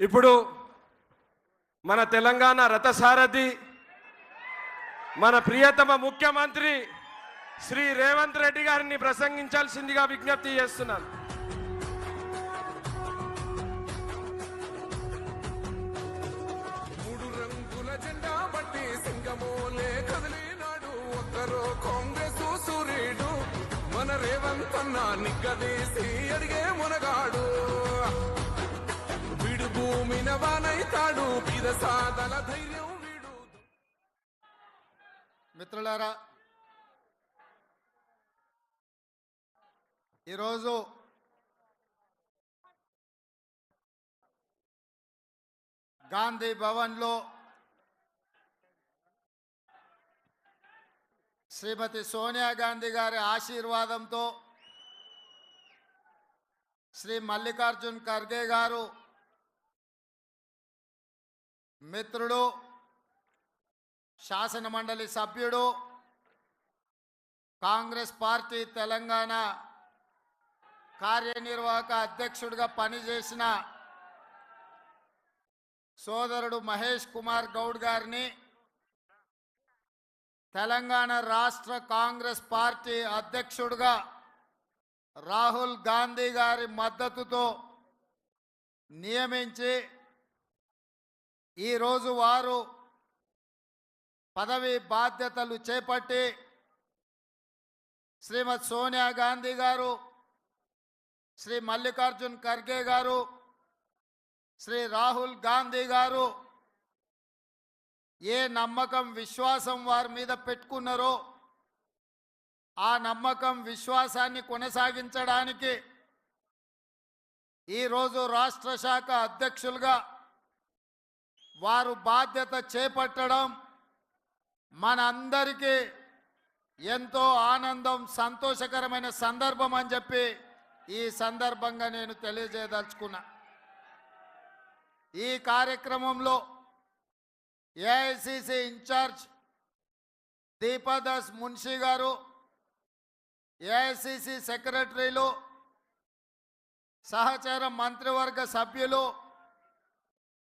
ఇప్పుడు మన తెలంగాణ రథసారథి మన ప్రియతమ ముఖ్యమంత్రి శ్రీ రేవంత్ రెడ్డి గారిని ప్రసంగించాల్సిందిగా విజ్ఞప్తి చేస్తున్నాను. మూడు రంగుల జెండా బట్టి సింగమోలే కదిలినాడు. ఒక్కరో కాంగ్రెస్ సూర్యుడు మన రేవంత్ అన్న నిగ్గదీసి అడిగే మునగాడు. భూమిన వానైతాడు బీద ధైర్యం వీడు. మిత్రులారా ఈరోజు గాంధీ భవన్లో శ్రీమతి సోనియా గాంధీ గారి ఆశీర్వాదంతో శ్రీ మల్లికార్జున్ ఖర్గే గారు మిత్రుడు శాసన మండలి సభ్యుడు కాంగ్రెస్ పార్టీ తెలంగాణ కార్యనిర్వాహక అధ్యక్షుడిగా పనిచేసిన సోదరుడు మహేష్ కుమార్ గౌడ్ గారిని తెలంగాణ రాష్ట్ర కాంగ్రెస్ పార్టీ అధ్యక్షుడిగా రాహుల్ గాంధీ గారి మద్దతుతో నియమించి ఈరోజు వారు పదవి బాధ్యతలు చేపట్టి శ్రీమతి సోనియా గాంధీ గారు శ్రీ మల్లికార్జున్ ఖర్గే గారు శ్రీ రాహుల్ గాంధీ గారు ఏ నమ్మకం విశ్వాసం వారి మీద పెట్టుకున్నారో ఆ నమ్మకం విశ్వాసాన్ని కొనసాగించడానికి ఈరోజు రాష్ట్ర శాఖ అధ్యక్షులుగా వారు బాధ్యత చేపట్టడం మనందరికీ ఎంతో ఆనందం సంతోషకరమైన సందర్భం అని చెప్పి ఈ సందర్భంగా నేను తెలియజేయదలుచుకున్నా. ఈ కార్యక్రమంలో ఏఐసిసి ఇన్ఛార్జ్ దీపాదాస్ మున్షి గారు ఏఐసిసి సెక్రటరీలు సహచార మంత్రివర్గ సభ్యులు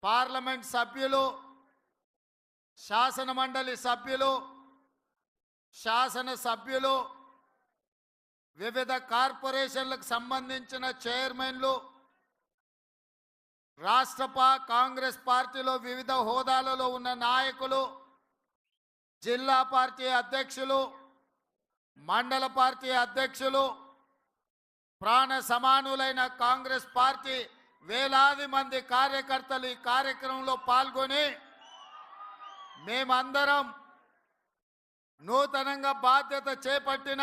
పార్లమెంట్ సభ్యులు శాసన మండలి సభ్యులు శాసన సభ్యులు వివిధ కార్పొరేషన్లకు సంబంధించిన చైర్మన్లు రాష్ట్ర కాంగ్రెస్ పార్టీలో వివిధ హోదాలలో ఉన్న నాయకులు జిల్లా పార్టీ అధ్యక్షులు మండల పార్టీ అధ్యక్షులు ప్రాణ సమానులైన కాంగ్రెస్ పార్టీ వేలాది మంది కార్యకర్తలు ఈ కార్యక్రమంలో పాల్గొని మేమందరం నూతనంగా బాధ్యత చేపట్టిన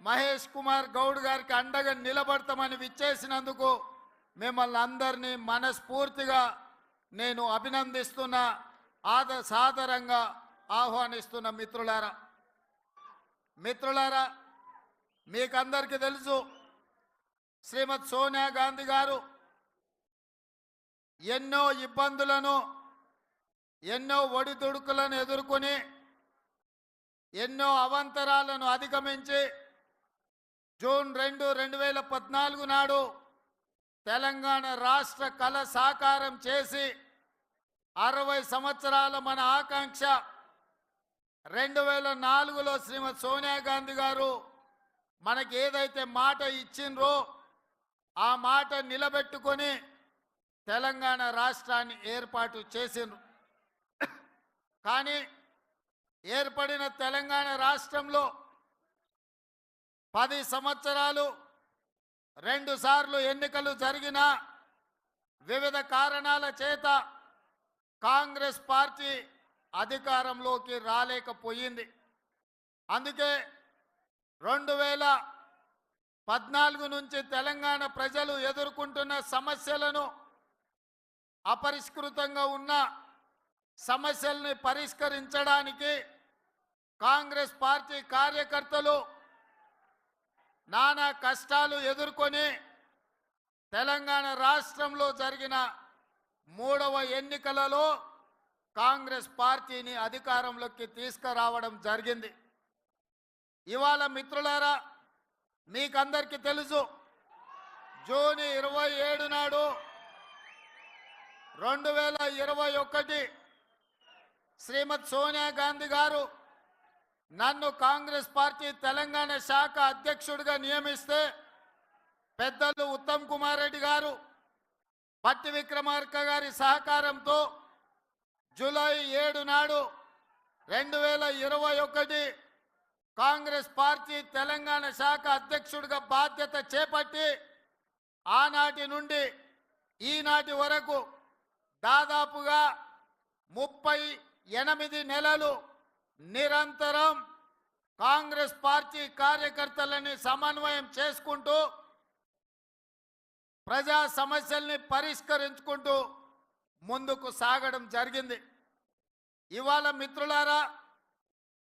మహేష్ కుమార్ గౌడ్ గారికి అండగా నిలబడతామని విచ్చేసినందుకు మిమ్మల్ని అందరినీ మనస్ఫూర్తిగా నేను అభినందిస్తున్న ఆద సాదరంగా ఆహ్వానిస్తున్న మిత్రులారా. మిత్రులారా మీకందరికీ తెలుసు శ్రీమతి సోనియా గాంధీ గారు ఎన్నో ఇబ్బందులను ఎన్నో ఒడిదుడుకులను ఎదుర్కొని ఎన్నో అవంతరాలను అధిగమించి జూన్ రెండు రెండు వేల పద్నాలుగు నాడు తెలంగాణ రాష్ట్ర కళ సాకారం చేసి అరవై సంవత్సరాల మన ఆకాంక్ష రెండు వేల నాలుగులో శ్రీమతి సోనియా గాంధీ గారు మనకి ఏదైతే మాట ఇచ్చిండ్రో ఆ మాట నిలబెట్టుకొని తెలంగాణ రాష్ట్రాన్ని ఏర్పాటు చేసిండ్రు. కానీ ఏర్పడిన తెలంగాణ రాష్ట్రంలో పది సంవత్సరాలు రెండుసార్లు ఎన్నికలు జరిగిన వివిధ కారణాల చేత కాంగ్రెస్ పార్టీ అధికారంలోకి రాలేకపోయింది. అందుకే రెండు వేల పద్నాలుగు నుంచి తెలంగాణ ప్రజలు ఎదుర్కొంటున్న సమస్యలను అపరిష్కృతంగా ఉన్న సమస్యల్ని పరిష్కరించడానికి కాంగ్రెస్ పార్టీ కార్యకర్తలు నానా కష్టాలు ఎదుర్కొని తెలంగాణ రాష్ట్రంలో జరిగిన మూడవ ఎన్నికలలో కాంగ్రెస్ పార్టీని అధికారంలోకి తీసుకురావడం జరిగింది. ఇవాళ మిత్రులారా మీకందరికీ తెలుసు జూన్ ఇరవై ఏడు నాడు రెండు వేల ఇరవై ఒకటి శ్రీమతి సోనియా గాంధీ గారు నన్ను కాంగ్రెస్ పార్టీ తెలంగాణ శాఖ అధ్యక్షుడిగా నియమిస్తే పెద్దలు ఉత్తమ్ కుమార్ రెడ్డి గారు పట్టి విక్రమార్క గారి సహకారంతో జూలై ఏడు నాడు రెండు వేల ఇరవై ఒకటి కాంగ్రెస్ పార్టీ తెలంగాణ శాఖ అధ్యక్షుడిగా బాధ్యత చేపట్టి ఆనాటి నుండి ఈనాటి వరకు దాదాపుగా ముప్పై ఎనిమిది నెలలు నిరంతరం కాంగ్రెస్ పార్టీ కార్యకర్తలని సమన్వయం చేసుకుంటూ ప్రజా సమస్యల్ని పరిష్కరించుకుంటూ ముందుకు సాగడం జరిగింది. ఇవాళ మిత్రులారా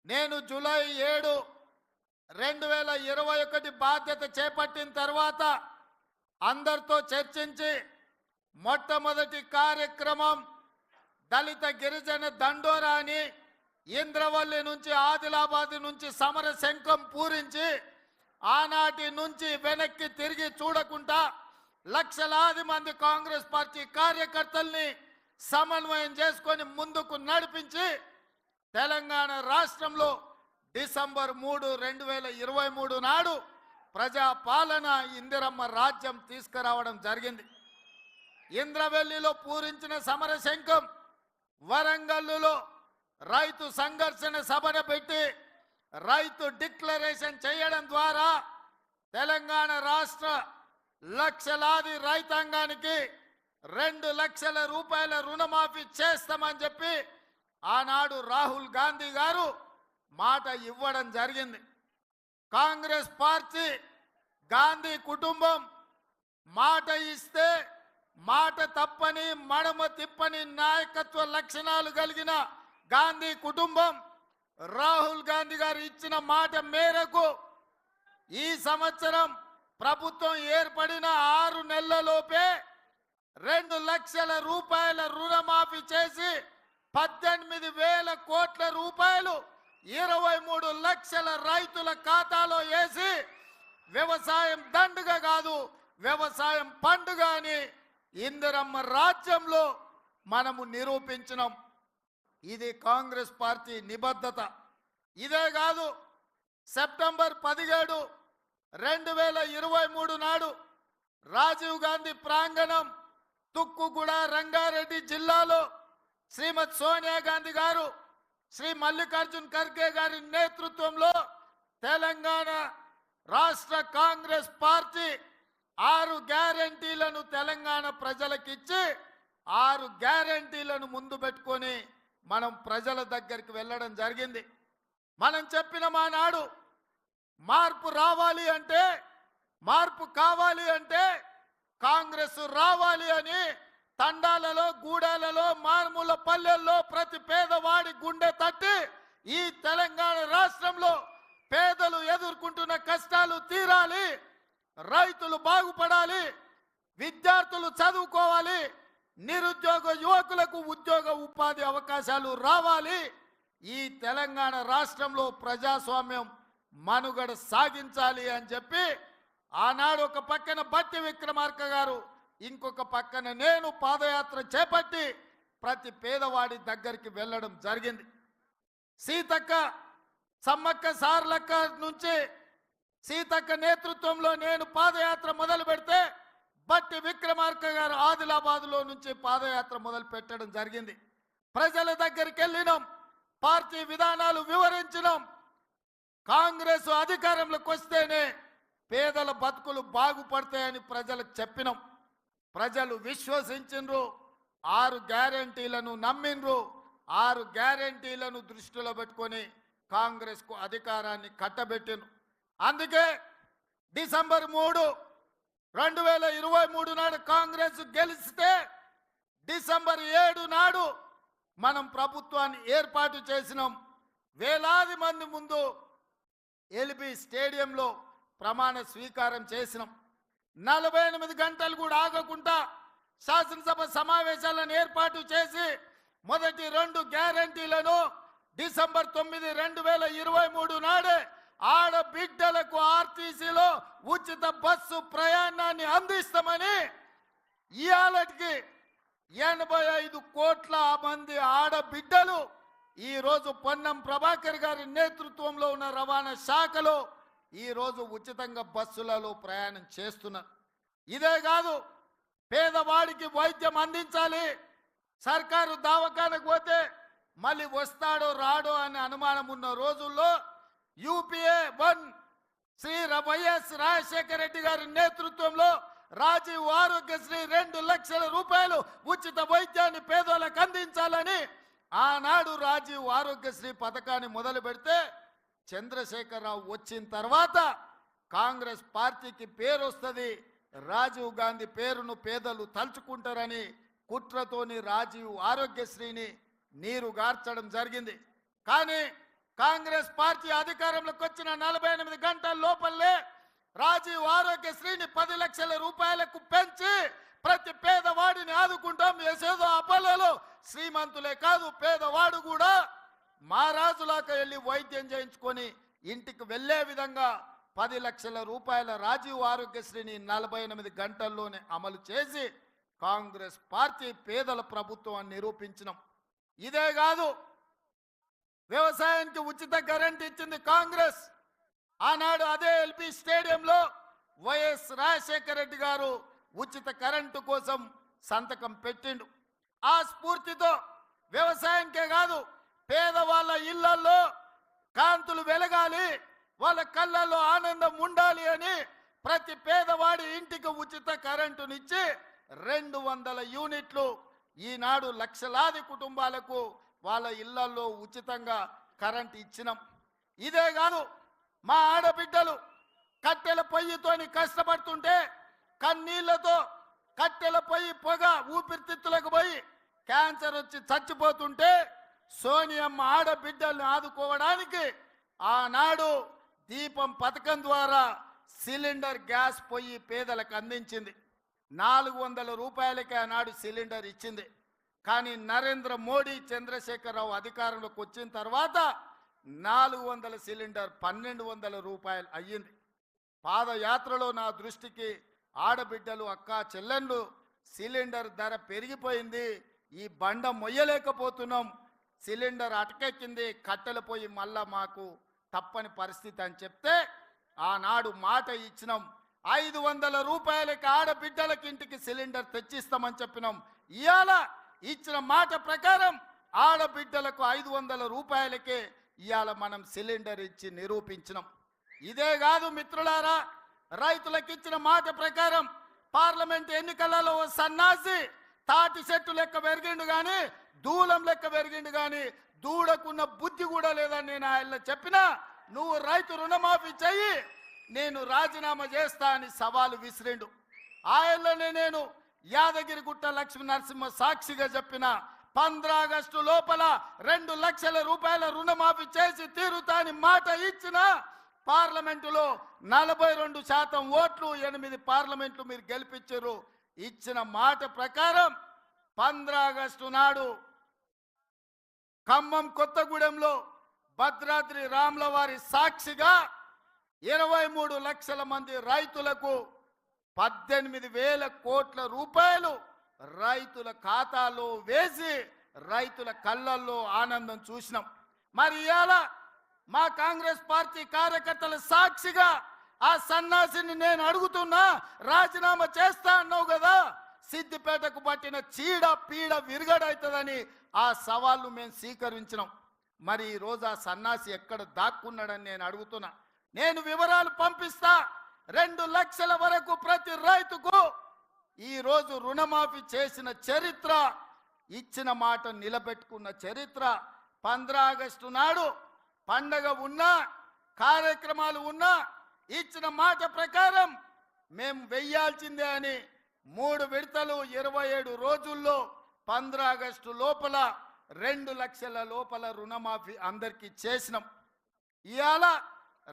నేను జూలై ఏడు రెండు వేల ఇరవై ఒకటి బాధ్యత చేపట్టిన తర్వాత అందరితో చర్చించి మొట్టమొదటి కార్యక్రమం దళిత గిరిజన దండోరా అని ఇంద్రవల్లి నుంచి ఆదిలాబాద్ నుంచి సమర శంఖం పూరించి ఆనాటి నుంచి వెనక్కి తిరిగి చూడకుండా లక్షలాది మంది కాంగ్రెస్ పార్టీ కార్యకర్తల్ని సమన్వయం చేసుకొని ముందుకు నడిపించి తెలంగాణ రాష్ట్రంలో డిసెంబర్ మూడు రెండు వేల ఇరవై మూడు నాడు ప్రజాపాలన ఇందిరమ్మ రాజ్యం తీసుకురావడం జరిగింది. ఇంద్రవెల్లిలో పూరించిన సమర శంఖం వరంగల్లులో రైతు సంఘర్షణ సభను పెట్టి రైతు డిక్లరేషన్ చేయడం ద్వారా తెలంగాణ రాష్ట్ర లక్షలాది రైతాంగానికి రెండు లక్షల రూపాయల రుణమాఫీ చేస్తామని చెప్పి ఆనాడు రాహుల్ గాంధీ గారు మాట ఇవ్వడం జరిగింది. కాంగ్రెస్ పార్టీ గాంధీ కుటుంబం మాట ఇస్తే మాట తప్పని మడమ తిప్పని నాయకత్వ లక్షణాలు కలిగిన గాంధీ కుటుంబం రాహుల్ గాంధీ గారు ఇచ్చిన మాట మేరకు ఈ సంవత్సరం ప్రభుత్వం ఏర్పడిన ఆరు నెలలలోపే రెండు లక్షల రూపాయల రుణమాఫీ చేసి పద్దెనిమిది వేల కోట్ల రూపాయలు ఇరవై మూడు లక్షల రైతుల ఖాతాలో వేసి వ్యవసాయం దండుగ కాదు వ్యవసాయం పండుగ అని ఇందిరమ్మ రాజ్యంలో మనము నిరూపించినాం. ఇది కాంగ్రెస్ పార్టీ నిబద్ధత. ఇదే కాదు సెప్టెంబర్ పదిహేడు రెండు వేల ఇరవై మూడు నాడు రాజీవ్ గాంధీ ప్రాంగణం తుక్కుగూడ రంగారెడ్డి జిల్లాలో శ్రీమతి సోనియా గాంధీ గారు శ్రీ మల్లికార్జున్ ఖర్గే గారి నేతృత్వంలో తెలంగాణ రాష్ట్ర కాంగ్రెస్ పార్టీ ఆరు గ్యారంటీలను తెలంగాణ ప్రజలకిచ్చి ఆరు గ్యారంటీలను ముందు పెట్టుకొని మనం ప్రజల దగ్గరికి వెళ్ళడం జరిగింది. మనం చెప్పిన మా నాడు మార్పు రావాలి అంటే మార్పు కావాలి అంటే కాంగ్రెస్ రావాలి అని తండాలలో గూడాలలో మారుమూల పల్లెల్లో ప్రతి పేదవాడి గుండె తట్టి ఈ తెలంగాణ రాష్ట్రంలో పేదలు ఎదుర్కొంటున్న కష్టాలు తీరాలి. రైతులు బాగుపడాలి విద్యార్థులు చదువుకోవాలి నిరుద్యోగ యువకులకు ఉద్యోగ ఉపాధి అవకాశాలు రావాలి. ఈ తెలంగాణ రాష్ట్రంలో ప్రజాస్వామ్యం మనుగడ సాగించాలి అని చెప్పి ఆనాడు ఒక పక్కన బట్టి విక్రమార్క గారు ఇంకొక పక్కన నేను పాదయాత్ర చేపట్టి ప్రతి పేదవాడి దగ్గరికి వెళ్ళడం జరిగింది. సీతక్క సమ్మక్క సార్లక్క నుంచి సీతక్క నేతృత్వంలో నేను పాదయాత్ర మొదలు పెడితే బట్టి విక్రమార్క గారు ఆదిలాబాద్లో నుంచి పాదయాత్ర మొదలు పెట్టడం జరిగింది. ప్రజల దగ్గరికి వెళ్ళినాం. పార్టీ విధానాలు వివరించినాం. కాంగ్రెస్ అధికారంలోకి వస్తేనే పేదల బతుకులు బాగుపడతాయని ప్రజలకు చెప్పినాం. ప్రజలు విశ్వసించిండ్రు ఆరు గ్యారంటీలను నమ్మిండ్రు ఆరు గ్యారంటీలను దృష్టిలో పెట్టుకొని కాంగ్రెస్కు అధికారాన్ని కట్టబెట్టిను అందుకే డిసెంబర్ మూడు రెండు వేల ఇరవై మూడు నాడు కాంగ్రెస్ గెలిస్తే డిసెంబర్ ఏడు నాడు మనం ప్రభుత్వాన్ని ఏర్పాటు చేసినాం. వేలాది మంది ముందు ఎల్బి స్టేడియంలో ప్రమాణ స్వీకారం చేసినాం. నలభై ఎనిమిది గంటలు కూడా ఆగకుండా శాసనసభ సమావేశాలను ఏర్పాటు చేసి మొదటి రెండు గ్యారంటీలను డిసెంబర్ తొమ్మిది రెండు వేల ఇరవై మూడు నాడే ఆడబిడ్డలకు ఆర్టీసీలో ఉచిత బస్సు ప్రయాణాన్ని అందిస్తామని ఇవాళకి ఎనభై ఐదు కోట్ల మంది ఆడబిడ్డలు ఈరోజు పొన్నం ప్రభాకర్ గారి నేతృత్వంలో ఉన్న రవాణా శాఖలో ఈరోజు ఉచితంగా బస్సులలో ప్రయాణం చేస్తున్నారు. ఇదే కాదు పేదవాడికి వైద్యం అందించాలి సర్కారు దావకానికి పోతే మళ్ళీ వస్తాడో రాడో అనే అనుమానం ఉన్న రోజుల్లో UPA one Shri YS Rajasekhara Reddy గారి నేతృత్వంలో రాజీవ్ ఆరోగ్యశ్రీ రెండు లక్షల రూపాయలు ఉచిత వైద్యాన్ని పేదోళ్ళకు అందించాలని ఆనాడు రాజీవ్ ఆరోగ్యశ్రీ పథకాన్ని మొదలు పెడితే చంద్రశేఖరరావు వచ్చిన తర్వాత కాంగ్రెస్ పార్టీకి పేరు వస్తుంది. రాజీవ్ గాంధీ పేరును పేదలు తలుచుకుంటారని కుట్రతోని రాజీవ్ ఆరోగ్యశ్రీని నీరు గార్చడం జరిగింది. కానీ కాంగ్రెస్ పార్టీ అధికారంలోకి వచ్చిన నలభై ఎనిమిది గంటల లోపలే రాజీవ్ ఆరోగ్యశ్రీని పది లక్షల రూపాయలకు పెంచి ప్రతి పేదవాడిని ఆదుకుంటాం. వేసేదో అపల్లలు శ్రీమంతులే కాదు పేదవాడు కూడా మహారాజులాగా వెళ్ళి వైద్యం చేయించుకొని ఇంటికి వెళ్ళే విధంగా పది లక్షల రూపాయల రాజీవ్ ఆరోగ్యశ్రీని నలభై ఎనిమిది గంటల్లోనే అమలు చేసి కాంగ్రెస్ పార్టీ పేదల ప్రభుత్వం నిరూపించినాం. ఇదే కాదు వ్యవసాయానికి ఉచిత కరెంట్ ఇచ్చింది కాంగ్రెస్. ఆనాడు అదే ఎల్పి స్టేడియంలో వైఎస్ రాజశేఖర రెడ్డి గారు ఉచిత కరెంటు కోసం సంతకం పెట్టిండు. ఆ స్ఫూర్తితో వ్యవసాయంకే కాదు పేదవాళ్ళ ఇళ్ళలో కాంతులు వెలగాలి వాళ్ళ కళ్ళల్లో ఆనందం ఉండాలి అని ప్రతి పేదవాడి ఇంటికి ఉచిత కరెంటునిచ్చి రెండు వందల యూనిట్లు ఈనాడు లక్షలాది కుటుంబాలకు వాళ్ళ ఇళ్ళలో ఉచితంగా కరెంట్ ఇచ్చినాం. ఇదే కాదు మా ఆడబిడ్డలు కట్టెల పొయ్యితోని కష్టపడుతుంటే కన్నీళ్ళతో కట్టెల పొయ్యి పొగ ఊపిరితిత్తులకు పోయి క్యాన్సర్ వచ్చి చచ్చిపోతుంటే సోనియమ్మ ఆడబిడ్డల్ని ఆదుకోవడానికి ఆనాడు దీపం పథకం ద్వారా సిలిండర్ గ్యాస్ పొయ్యి పేదలకు అందించింది. నాలుగు వందల రూపాయలకే ఆనాడు సిలిండర్ ఇచ్చింది. కానీ నరేంద్ర మోడీ చంద్రశేఖరరావు అధికారంలోకి వచ్చిన తర్వాత నాలుగు వందల సిలిండర్ పన్నెండు వందల రూపాయలు అయ్యింది. పాదయాత్రలో నా దృష్టికి ఆడబిడ్డలు అక్క చెల్లెళ్ళు సిలిండర్ ధర పెరిగిపోయింది. ఈ బండ మొయ్యలేకపోతున్నాం. సిలిండర్ అటకెక్కింది. కట్టెలు పోయి మళ్ళా మాకు తప్పని పరిస్థితి అని చెప్తే ఆనాడు మాట ఇచ్చినాం. ఐదు వందల రూపాయలకి ఆడబిడ్డలకి ఇంటికి సిలిండర్ తెచ్చిస్తామని చెప్పినాం. ఇవాళ ఇచ్చిన మాట ప్రకారం ఆడబిడ్డలకు ఐదు వందల రూపాయలకే ఇవాళ మనం సిలిండర్ ఇచ్చి నిరూపించినాం. ఇదే కాదు మిత్రులారా రైతులకు ఇచ్చిన మాట ప్రకారం పార్లమెంట్ ఎన్నికలలో ఓ సన్నాసి తాటి చెట్టు లెక్క పెరిగిండు గాని దూలం లెక్క పెరిగిండు గాని దూడకున్న బుద్ధి కూడా లేదని నేను ఆయన చెప్పినా నువ్వు రైతు రుణమాఫీ చెయ్యి నేను రాజీనామా చేస్తా అని సవాలు విసిరిండు. ఆయనలోనే నేను యాదగిరిగుట్ట లక్ష్మీ నరసింహ సాక్షిగా చెప్పిన పంద్రాగస్టు లోపల రెండు లక్షల రూపాయల రుణమాఫీ చేసి తీరుతాని మాట ఇచ్చిన పార్లమెంటులో నలభై రెండు శాతం ఓట్లు ఎనిమిది పార్లమెంట్లు మీరు గెలిపించారు. ఇచ్చిన మాట ప్రకారం పంద్రాగస్టు నాడు ఖమ్మం కొత్తగూడెంలో భద్రాద్రి రాముల వారి సాక్షిగా ఇరవై మూడు లక్షల మంది రైతులకు పద్దెనిమిది వేల కోట్ల రూపాయలు రైతుల ఖాతాలో వేసి రైతుల కళ్ళల్లో ఆనందం చూసినాం. మరి ఇవాళ మా కాంగ్రెస్ పార్టీ కార్యకర్తల సాక్షిగా ఆ సన్నాసిని నేను అడుగుతున్నా రాజీనామా చేస్తా అన్నావు కదా సిద్దిపేటకు పట్టిన చీడ పీడ విరగడవుతుందని ఆ సవాళ్ళు మేము స్వీకరించినాం. మరి ఈ ఆ సన్నాసి ఎక్కడ దాక్కున్నాడని నేను అడుగుతున్నా. నేను వివరాలు పంపిస్తా రెండు లక్షల వరకు ప్రతి రైతుకు ఈరోజు రుణమాఫీ చేసిన చరిత్ర ఇచ్చిన మాట నిలబెట్టుకున్న చరిత్ర. పంద్రా ఆగస్టు నాడు పండగ ఉన్నా కార్యక్రమాలు ఉన్నా ఇచ్చిన మాట ప్రకారం మేము వెయ్యాల్సిందే అని మూడు విడతలు ఇరవై ఏడు రోజుల్లో పంద్ర ఆగస్టు లోపల రెండు లక్షల లోపల రుణమాఫీ అందరికీ చేసినాం. ఇవాళ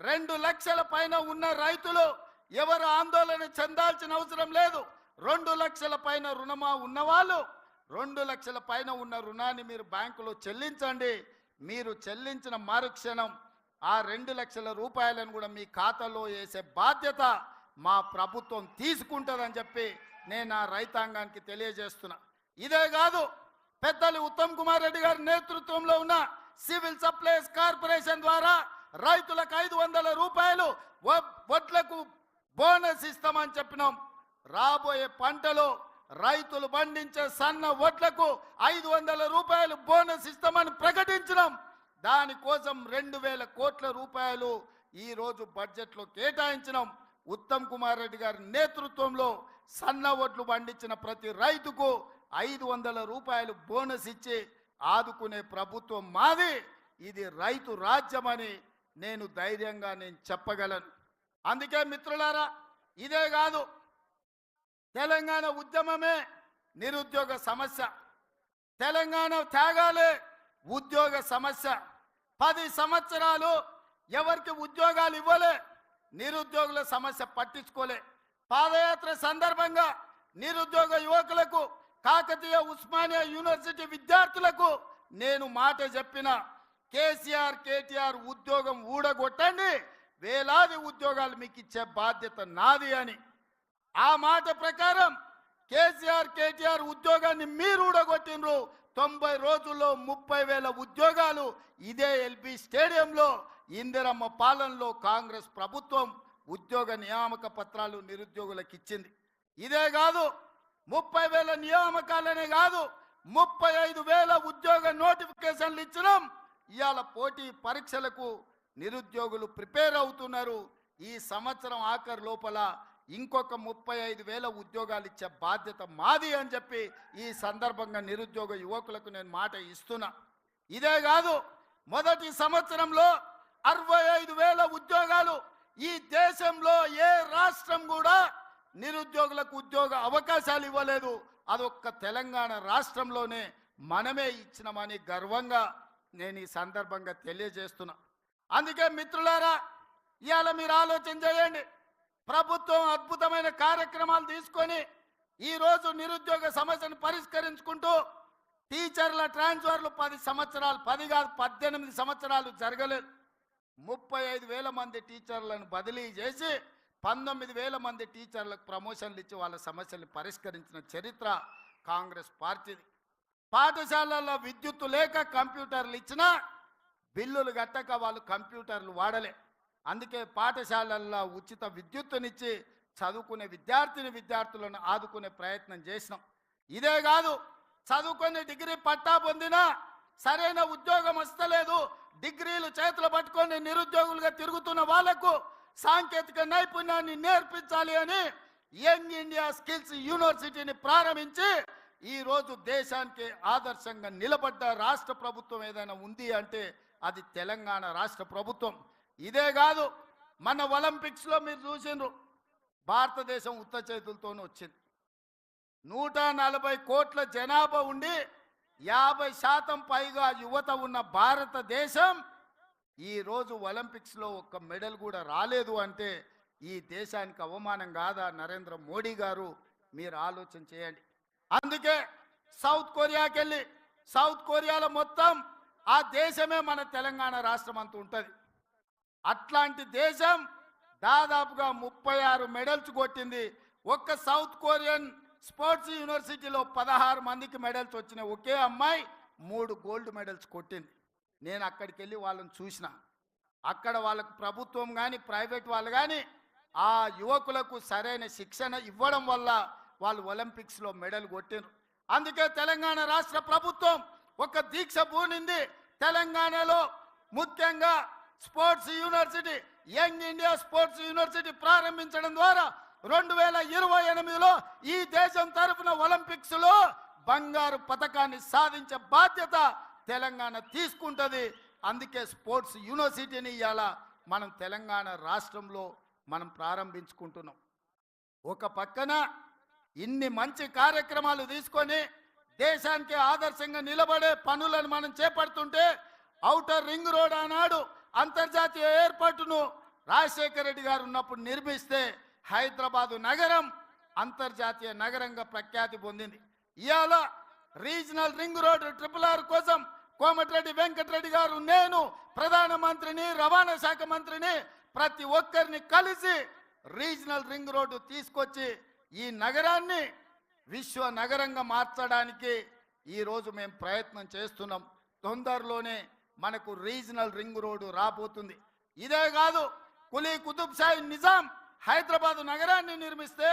రెండు లక్షల పైన ఉన్న రైతులు ఎవరు ఆందోళన చెందాల్సిన అవసరం లేదు. రెండు లక్షల పైన రుణమా ఉన్నవాళ్ళు? రెండు లక్షల పైన ఉన్న రుణాన్ని మీరు బ్యాంకులో చెల్లించండి. మీరు చెల్లించిన మరుక్షణం ఆ రెండు లక్షల రూపాయలను కూడా మీ ఖాతాలో వేసే బాధ్యత మా ప్రభుత్వం తీసుకుంటుందని చెప్పి నేను ఆ రైతాంగానికి తెలియజేస్తున్నా. ఇదే కాదు పెద్దలు ఉత్తమ్ కుమార్ రెడ్డి గారి నేతృత్వంలో ఉన్న సివిల్ సప్లైస్ కార్పొరేషన్ ద్వారా రైతులకు ఐదు వందల రూపాయలు వడ్లకు బోనస్ ఇస్తామని చెప్పినాం. రాబోయే పంటలో రైతులు పండించే సన్న వడ్లకు ఐదు వందల రూపాయలు బోనస్ ఇస్తామని ప్రకటించినాం. దానికోసం రెండు వేల కోట్ల రూపాయలు ఈరోజు బడ్జెట్లో కేటాయించినాం. ఉత్తమ్ కుమార్ రెడ్డి గారి నేతృత్వంలో సన్న ఓట్లు పండించిన ప్రతి రైతుకు ఐదు వందల రూపాయలు బోనస్ ఇచ్చి ఆదుకునే ప్రభుత్వం మాది. ఇది రైతు రాజ్యమని నేను ధైర్యంగా నేను చెప్పగలను. అందుకే మిత్రులారా ఇదే కాదు తెలంగాణ ఉద్యమమే నిరుద్యోగ సమస్య. తెలంగాణ త్యాగాలే ఉద్యోగ సమస్య. పది సంవత్సరాలు ఎవరికి ఉద్యోగాలు ఇవ్వలే నిరుద్యోగుల సమస్య పట్టించుకోలే. పాదయాత్ర సందర్భంగా నిరుద్యోగ యువకులకు కాకతీయ ఉస్మానియా యూనివర్సిటీ విద్యార్థులకు నేను మాట చెప్పిన కేసీఆర్ కేటీఆర్ ఉద్యోగం ఊడగొట్టండి. వేలాది ఉద్యోగాలు మీకు ఇచ్చే బాధ్యత నాది అని. ఆ మాట ప్రకారం కేసీఆర్ కేటీఆర్ ఉద్యోగాన్ని మీరు ఊడగొట్టినరు తొంభై రోజుల్లో ముప్పై వేల ఉద్యోగాలు ఇదే ఎల్బి స్టేడియంలో ఇందిరమ్మ పాలనలో కాంగ్రెస్ ప్రభుత్వం ఉద్యోగ నియామక పత్రాలు నిరుద్యోగులకు ఇచ్చింది ఇదే కాదు ముప్పై వేల నియామకాలనే కాదు ముప్పై ఐదు వేల ఉద్యోగ నోటిఫికేషన్లు ఇచ్చినాం. ఇవాళ పోటీ పరీక్షలకు నిరుద్యోగులు ప్రిపేర్ అవుతున్నారు. ఈ సంవత్సరం ఆఖరి లోపల ఇంకొక ముప్పై ఐదు వేల ఉద్యోగాలు ఇచ్చే బాధ్యత మాది అని చెప్పి ఈ సందర్భంగా నిరుద్యోగ యువకులకు నేను మాట ఇస్తున్నా. ఇదే కాదు మొదటి సంవత్సరంలో అరవై ఐదు వేల ఉద్యోగాలు ఈ దేశంలో ఏ రాష్ట్రం కూడా నిరుద్యోగులకు ఉద్యోగ అవకాశాలు ఇవ్వలేదు. అదొక్క తెలంగాణ రాష్ట్రంలోనే మనమే ఇచ్చినామని గర్వంగా నేను ఈ సందర్భంగా తెలియజేస్తున్నా. అందుకే మిత్రులారా ఇవాళ మీరు ఆలోచన చేయండి. ప్రభుత్వం అద్భుతమైన కార్యక్రమాలు తీసుకొని ఈరోజు నిరుద్యోగ సమస్యను పరిష్కరించుకుంటూ టీచర్ల ట్రాన్స్ఫర్లు పది సంవత్సరాలు పది కాదు పద్దెనిమిది సంవత్సరాలు జరగలేదు. ముప్పై ఐదు వేల మంది టీచర్లను బదిలీ చేసి పంతొమ్మిది వేల మంది టీచర్లకు ప్రమోషన్లు ఇచ్చి వాళ్ళ సమస్యలు పరిష్కరించిన చరిత్ర కాంగ్రెస్ పార్టీది. పాఠశాలల్లో విద్యుత్తు లేక కంప్యూటర్లు ఇచ్చినా బిల్లులు కట్టక వాళ్ళు కంప్యూటర్లు వాడలే. అందుకే పాఠశాలల్లో ఉచిత విద్యుత్తునిచ్చి చదువుకునే విద్యార్థిని విద్యార్థులను ఆదుకునే ప్రయత్నం చేసినాం. ఇదే కాదు చదువుకొని డిగ్రీ పట్టా పొందినా సరైన ఉద్యోగం వస్తలేదు డిగ్రీలు చేతులు పట్టుకొని నిరుద్యోగులుగా తిరుగుతున్న వాళ్ళకు సాంకేతిక నైపుణ్యాన్ని నేర్పించాలి అని యంగ్ ఇండియా స్కిల్స్ యూనివర్సిటీని ప్రారంభించి ఈరోజు దేశానికి ఆదర్శంగా నిలబడ్డ రాష్ట్ర ప్రభుత్వం ఏదైనా ఉంది అంటే అది తెలంగాణ రాష్ట్ర ప్రభుత్వం. ఇదే కాదు మన ఒలింపిక్స్లో మీరు చూసిండ్రు. భారతదేశం ఉత్త చేతులతోనే వచ్చింది. నూట నలభై కోట్ల జనాభా ఉండి యాభై శాతం పైగా యువత ఉన్న భారతదేశం ఈరోజు ఒలింపిక్స్లో ఒక్క మెడల్ కూడా రాలేదు అంటే ఈ దేశానికి అవమానం కాదా నరేంద్ర మోడీ గారు? మీరు ఆలోచన చేయండి. అందుకే సౌత్ కొరియాకి వెళ్ళి సౌత్ కొరియాలో మొత్తం ఆ దేశమే మన తెలంగాణ రాష్ట్రం అంత ఉంటుంది. అట్లాంటి దేశం దాదాపుగా ముప్పై ఆరు మెడల్స్ కొట్టింది. ఒక్క సౌత్ కొరియన్ స్పోర్ట్స్ యూనివర్సిటీలో పదహారు మందికి మెడల్స్ వచ్చినాయి ఒకే అమ్మాయి మూడు గోల్డ్ మెడల్స్ కొట్టింది. నేను అక్కడికి వెళ్ళి వాళ్ళని చూసిన. అక్కడ వాళ్ళకు ప్రభుత్వం కానీ ప్రైవేట్ వాళ్ళు కానీ ఆ యువకులకు సరైన శిక్షణ ఇవ్వడం వల్ల వాళ్ళు ఒలింపిక్స్లో మెడల్ కొట్టారు అందుకే తెలంగాణ రాష్ట్ర ప్రభుత్వం ఒక దీక్ష పూనింది తెలంగాణలో ముఖ్యంగా sports university young India sports university ప్రారంభించడం ద్వారా రెండు వేల ఇరవై ఎనిమిదిలో ఈ దేశం తరఫున ఒలింపిక్స్లో బంగారు పథకాన్ని సాధించే బాధ్యత తెలంగాణ తీసుకుంటుంది. అందుకే స్పోర్ట్స్ యూనివర్సిటీని ఇవాళ మనం తెలంగాణ రాష్ట్రంలో మనం ప్రారంభించుకుంటున్నాం. ఒక పక్కన ఇన్ని మంచి కార్యక్రమాలు తీసుకొని దేశానికి ఆదర్శంగా నిలబడే పనులను మనం చేపడుతుంటే ఔటర్ రింగ్ రోడ్ ఆనాడు అంతర్జాతీయ ఏర్పాటును రాజశేఖర రెడ్డి గారు ఉన్నప్పుడు నిర్మిస్తే హైదరాబాదు నగరం అంతర్జాతీయ నగరంగా ప్రఖ్యాతి పొందింది. ఇవాళ regional ring road triple R కోసం కోమటిరెడ్డి వెంకటరెడ్డి గారు నేను ప్రధానమంత్రిని రవాణా శాఖ మంత్రిని ప్రతి ఒక్కరిని కలిసి రీజనల్ రింగ్ రోడ్డు తీసుకొచ్చి ఈ నగరాన్ని విశ్వ నగరంగా మార్చడానికి ఈరోజు మేము ప్రయత్నం చేస్తున్నాం. తొందరలోనే మనకు రీజనల్ రింగ్ రోడ్డు రాబోతుంది. ఇదే కాదు కులీ కుతుబ్ షాహీ నిజాం హైదరాబాదు నగరాన్ని నిర్మిస్తే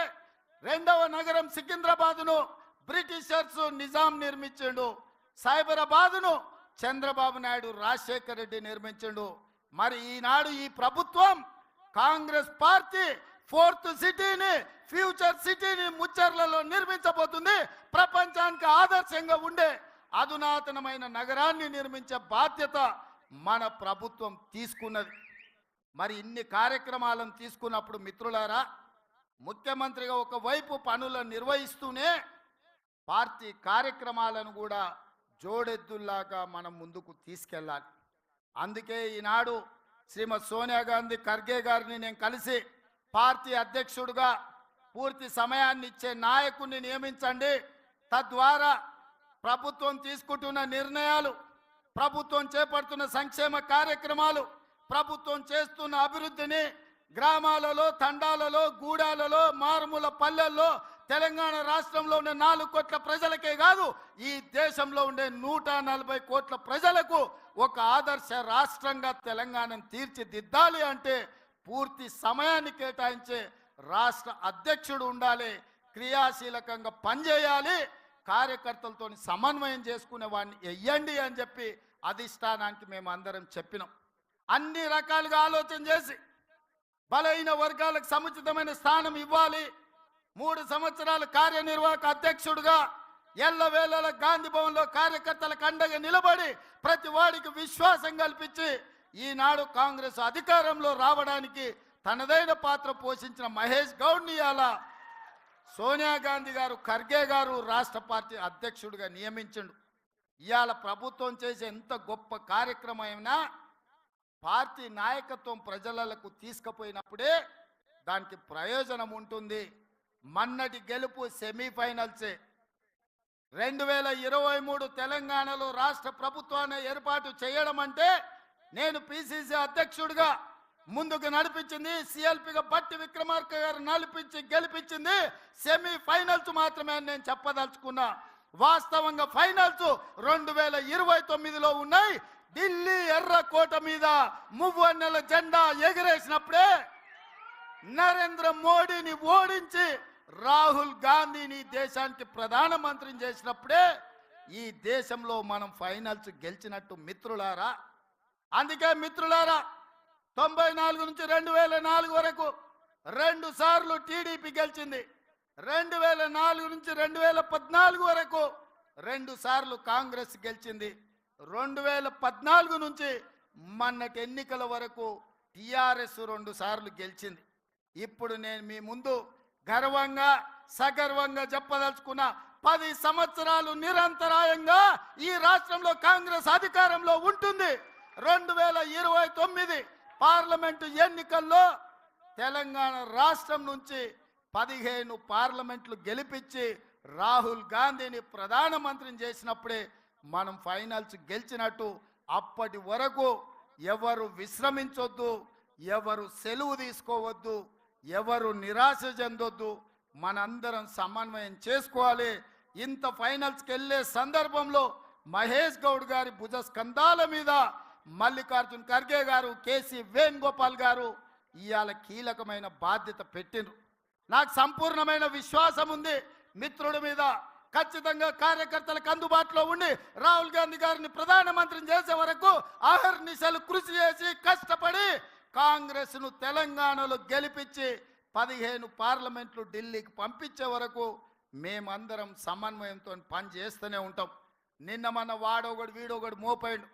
రెండవ నగరం సికింద్రాబాదును బ్రిటిషర్స్ నిజాం నిర్మించిండు. సైబరాబాదును చంద్రబాబు నాయుడు రాజశేఖర్ రెడ్డి నిర్మించిండు. మరి ఈనాడు ఈ ప్రభుత్వం కాంగ్రెస్ పార్టీ ఫోర్త్ సిటీని ఫ్యూచర్ సిటీని ముచ్చర్లలో నిర్మించబోతుంది. ప్రపంచానికి ఆదర్శంగా ఉండే అధునాతనమైన నగరాన్ని నిర్మించే బాధ్యత మన ప్రభుత్వం తీసుకున్నది. మరి ఇన్ని కార్యక్రమాలను తీసుకున్నప్పుడు మిత్రులారా ముఖ్యమంత్రిగా ఒకవైపు పనులను నిర్వహిస్తూనే పార్టీ కార్యక్రమాలను కూడా జోడెద్దుల్లాగా మనం ముందుకు తీసుకెళ్ళాలి. అందుకే ఈనాడు శ్రీమతి సోనియా గాంధీ ఖర్గే గారిని నేను కలిసి పార్టీ అధ్యక్షుడుగా పూర్తి సమయాన్ని ఇచ్చే నాయకుడిని నియమించండి. తద్వారా ప్రభుత్వం తీసుకుంటున్న నిర్ణయాలు ప్రభుత్వం చేపడుతున్న సంక్షేమ కార్యక్రమాలు ప్రభుత్వం చేస్తున్న అభివృద్ధిని గ్రామాలలో తండాలలో గూడాలలో మారుమూల పల్లెల్లో తెలంగాణ రాష్ట్రంలో ఉండే నాలుగు కోట్ల ప్రజలకే కాదు ఈ దేశంలో ఉండే నూట నలభై కోట్ల ప్రజలకు ఒక ఆదర్శ రాష్ట్రంగా తెలంగాణను తీర్చిదిద్దాలి అంటే పూర్తి సమయాన్ని కేటాయించే రాష్ట్ర అధ్యక్షుడు ఉండాలి క్రియాశీలకంగా పనిచేయాలి కార్యకర్తలతో సమన్వయం చేసుకునే వాడిని వెయ్యండి అని చెప్పి అధిష్టానానికి మేము అందరం చెప్పినాం. అన్ని రకాలుగా ఆలోచన చేసి బలైన వర్గాలకు సముచితమైన స్థానం ఇవ్వాలి. మూడు సంవత్సరాల కార్యనిర్వాహక అధ్యక్షుడిగా ఎల్లవేళల గాంధీ భవన్లో కార్యకర్తలకు అండగా నిలబడి ప్రతి వాడికి విశ్వాసం కల్పించి ఈనాడు కాంగ్రెస్ అధికారంలో రావడానికి తనదైన పాత్ర పోషించిన మహేష్ గౌడ్ని అలా సోనియా గాంధీ గారు ఖర్గే గారు రాష్ట్ర పార్టీ అధ్యక్షుడిగా నియమించండు. ఇవాళ ప్రభుత్వం చేసే ఎంత గొప్ప కార్యక్రమమైనా పార్టీ నాయకత్వం ప్రజలకు తీసుకుపోయినప్పుడే దానికి ప్రయోజనం ఉంటుంది. మన్నటి గెలుపు సెమీఫైనల్సే. రెండు వేల ఇరవై మూడు తెలంగాణలో రాష్ట్ర ప్రభుత్వాన్ని ఏర్పాటు చేయడం అంటే నేను పిసిసి అధ్యక్షుడిగా ముందుకు నడిపించింది సిఎల్పిగా బట్టి విక్రమార్క గారు నడిపించి గెలిపించింది సెమీ ఫైనల్స్ మాత్రమే నేను చెప్పదలుచుకున్నా. వాస్తవంగా ఫైనల్స్ రెండు వేల ఇరవై తొమ్మిదిలో ఉన్నాయి. ఢిల్లీ ఎర్రకోట మీద మువ్వన్నెల జెండా ఎగిరేసినప్పుడే నరేంద్ర మోడీని ఓడించి రాహుల్ గాంధీని దేశానికి ప్రధానమంత్రిని చేసినప్పుడే ఈ దేశంలో మనం ఫైనల్స్ గెలిచినట్టు మిత్రులారా అందుకే మిత్రులారా తొంభై నాలుగు నుంచి రెండు వేల నాలుగు వరకు రెండు సార్లు టీడీపీ గెలిచింది. రెండు వేల నాలుగు నుంచి రెండు వేల పద్నాలుగు వరకు రెండు సార్లు కాంగ్రెస్ గెలిచింది. రెండు వేల పద్నాలుగు నుంచి మొన్నటి ఎన్నికల వరకు టిఆర్ఎస్ రెండు సార్లు గెలిచింది. ఇప్పుడు నేను మీ ముందు గర్వంగా సగర్వంగా చెప్పదలుచుకున్న పది సంవత్సరాలు నిరంతరాయంగా ఈ రాష్ట్రంలో కాంగ్రెస్ అధికారంలో ఉంటుంది. రెండు వేల ఇరవై తొమ్మిది పార్లమెంటు ఎన్నికల్లో తెలంగాణ రాష్ట్రం నుంచి పదిహేను పార్లమెంట్లు గెలిపించి రాహుల్ గాంధీని ప్రధానమంత్రిని చేసినప్పుడే మనం ఫైనల్స్ గెలిచినట్టు అప్పటి వరకు ఎవరు విశ్రమించొద్దు ఎవరు సెలవు తీసుకోవద్దు ఎవరు నిరాశ చెందొద్దు మనందరం సమన్వయం చేసుకోవాలి. ఇంత ఫైనల్స్కి వెళ్ళే సందర్భంలో మహేష్ గౌడ్ గారి భుజస్కంధాల మీద మల్లికార్జున్ ఖర్గే గారు కేసీ వేణుగోపాల్ గారు ఇవాళ కీలకమైన బాధ్యత పెట్టిండ్రు. నాకు సంపూర్ణమైన విశ్వాసం ఉంది. మిత్రుడి మీద ఖచ్చితంగా కార్యకర్తలకు అందుబాటులో ఉండి రాహుల్ గాంధీ గారిని ప్రధానమంత్రిని చేసే వరకు ఆహర్నిశలు కృషి చేసి కష్టపడి కాంగ్రెస్ను తెలంగాణలో గెలిపించి పదిహేను పార్లమెంట్లు ఢిల్లీకి పంపించే వరకు మేమందరం సమన్వయంతో పని చేస్తూనే ఉంటాం. నిన్న మన వాడోగడు వీడోగడు మోపోయిండు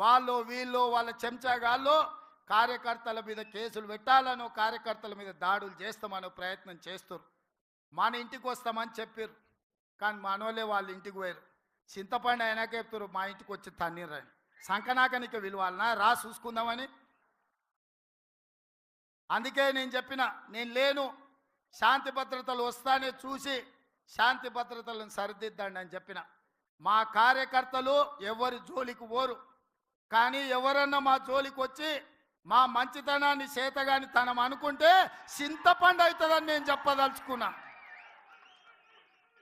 వాళ్ళు వీళ్ళు వాళ్ళ చెంచాగాళ్ళు కార్యకర్తల మీద కేసులు పెట్టాలను కార్యకర్తల మీద దాడులు చేస్తామనో ప్రయత్నం చేస్తారు మన ఇంటికి వస్తామని చెప్పారు కానీ మనోళ్ళే వాళ్ళ ఇంటికి పోయారు చింతపండు అయినా చెప్తారు మా ఇంటికి వచ్చి తన్నీరని సంకనాకనిక విలువాలనా? రా చూసుకుందామని. అందుకే నేను చెప్పిన నేను లేను. శాంతి భద్రతలు వస్తానే చూసి శాంతి భద్రతలను సరిదిద్దండి అని చెప్పిన. మా కార్యకర్తలు ఎవరి జోలికి పోరు. కానీ ఎవరన్నా మా జోలికి వచ్చి మా మంచితనాన్ని చేతగాని తనం అనుకుంటే చింతపండు అవుతుందని నేను చెప్పదలుచుకున్నా.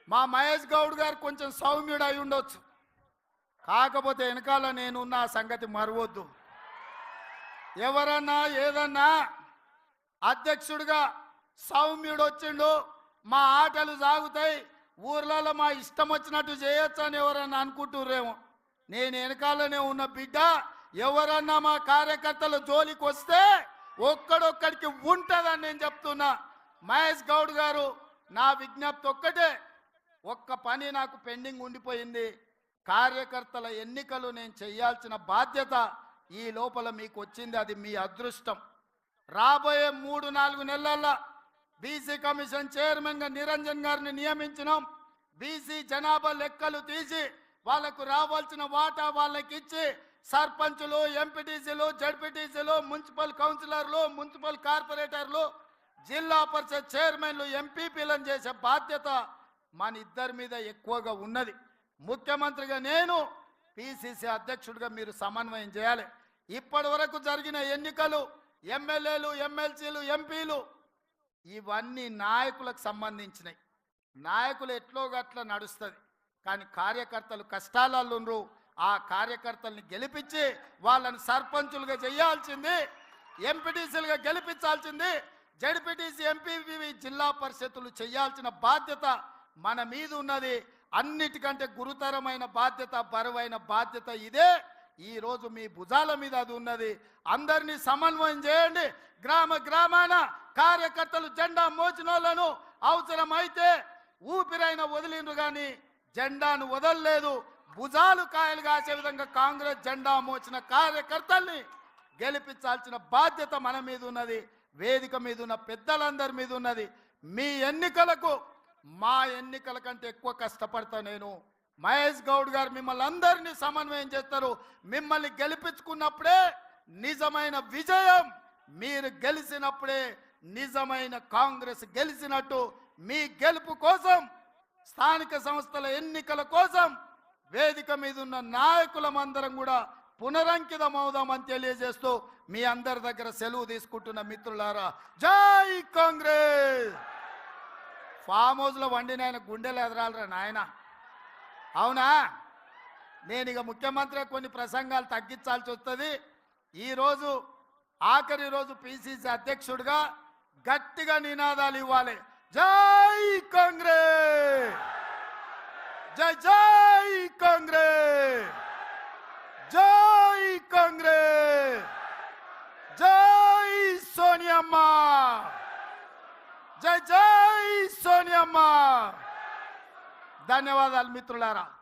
మా మహేష్ గౌడ్ గారు కొంచెం సౌమ్యుడు అయి ఉండొచ్చు. కాకపోతే వెనకాల నేనున్న ఆ సంగతి మరవద్దు. ఎవరన్నా ఏదన్నా అధ్యక్షుడిగా సౌమ్యుడు వచ్చిండు మా ఆటలు సాగుతాయి ఊర్లలో మా ఇష్టం వచ్చినట్టు చేయొచ్చు అని ఎవరన్నా అనుకుంటుర్రేమో. నేను వెనకాలనే ఉన్న బిడ్డ ఎవరన్నా మా కార్యకర్తల జోలికి వస్తే ఒక్కడొక్కడికి ఉంటుందని నేను చెప్తున్నా. మహేష్ గౌడ్ గారు నా విజ్ఞప్తి ఒక్కటే. ఒక్క పని నాకు పెండింగ్ ఉండిపోయింది. కార్యకర్తల ఎన్నికలు నేను చేయాల్సిన బాధ్యత ఈ లోపల మీకు వచ్చింది అది మీ అదృష్టం. రాబోయే మూడు నాలుగు నెలల్లో బీసీ కమిషన్ చైర్మన్గా నిరంజన్ గారిని నియమించినాం. బీసీ జనాభా లెక్కలు తీసి వాళ్ళకు రావాల్సిన వాటా వాళ్ళకి ఇచ్చి సర్పంచులు ఎంపీటీసీలు జడ్పీటీసీలు మున్సిపల్ కౌన్సిలర్లు మున్సిపల్ కార్పొరేటర్లు జిల్లా పరిషత్ చైర్మన్లు ఎంపీపీలను చేసే బాధ్యత మన ఇద్దరి మీద ఎక్కువగా ఉన్నది. ముఖ్యమంత్రిగా నేను పిసిసి అధ్యక్షుడిగా మీరు సమన్వయం చేయాలి. ఇప్పటి వరకు జరిగిన ఎన్నికలు ఎమ్మెల్యేలు ఎమ్మెల్సీలు ఎంపీలు ఇవన్నీ నాయకులకు సంబంధించినవి నాయకులు ఎట్లో గట్ల నడుస్తుంది? కానీ కార్యకర్తలు కష్టాలలో ఆ కార్యకర్తల్ని గెలిపించి వాళ్ళని సర్పంచులుగా చేయాల్సింది ఎంపీటీసీలుగా గెలిపించాల్సింది జడ్పీటీసీ ఎంపీవి జిల్లా పరిషత్తులు చేయాల్సిన బాధ్యత మన మీద ఉన్నది అన్నిటికంటే గురుతరమైన బాధ్యత బరువైన బాధ్యత ఇదే. ఈరోజు మీ భుజాల మీద అది ఉన్నది. అందరినీ సమన్వయం చేయండి. గ్రామ గ్రామాన కార్యకర్తలు జెండా మోచినోళ్ళను అవసరమైతే ఊపిరైన వదిలిండ్రు కానీ జెండాను వదలలేదు. భుజాలు కాయలు కాసే విధంగా కాంగ్రెస్ జెండా మోచిన కార్యకర్తల్ని గెలిపించాల్సిన బాధ్యత మన మీద ఉన్నది. వేదిక మీద ఉన్న పెద్దలందరి మీద ఉన్నది. మీ ఎన్నికలకు మా ఎన్నికల కంటే ఎక్కువ కష్టపడతా నేను. మహేష్ గౌడ్ గారు మిమ్మల్ని అందరినీ సమన్వయం చేస్తారు. మిమ్మల్ని గెలిపించుకున్నప్పుడే నిజమైన విజయం. మీరు గెలిచినప్పుడే నిజమైన కాంగ్రెస్ గెలిచినట్టు మీ గెలుపు కోసం స్థానిక సంస్థల ఎన్నికల కోసం వేదిక మీద ఉన్న నాయకులమందరం కూడా పునరంకితం అవుదామని తెలియజేస్తూ మీ అందరి దగ్గర సెలవు తీసుకుంటున్న మిత్రులారా జై కాంగ్రెస్! ఫామ్ హౌస్లో వండిన ఆయన గుండెలు ఎదరాలరా నాయన. అవునా? నేను ఇక ముఖ్యమంత్రి కొన్ని ప్రసంగాలు తగ్గించాల్సి వస్తుంది. ఈరోజు ఆఖరి రోజు పిసిసి అధ్యక్షుడిగా గట్టిగా నినాదాలు ఇవ్వాలి. జై కాంగ్రెస్! జై జై కాంగ్రెస్! జై కాంగ్రెస్! జై సోనియమ్మ! జై జై సోనియమ్మ! ధన్యవాదాలు మిత్రులారా.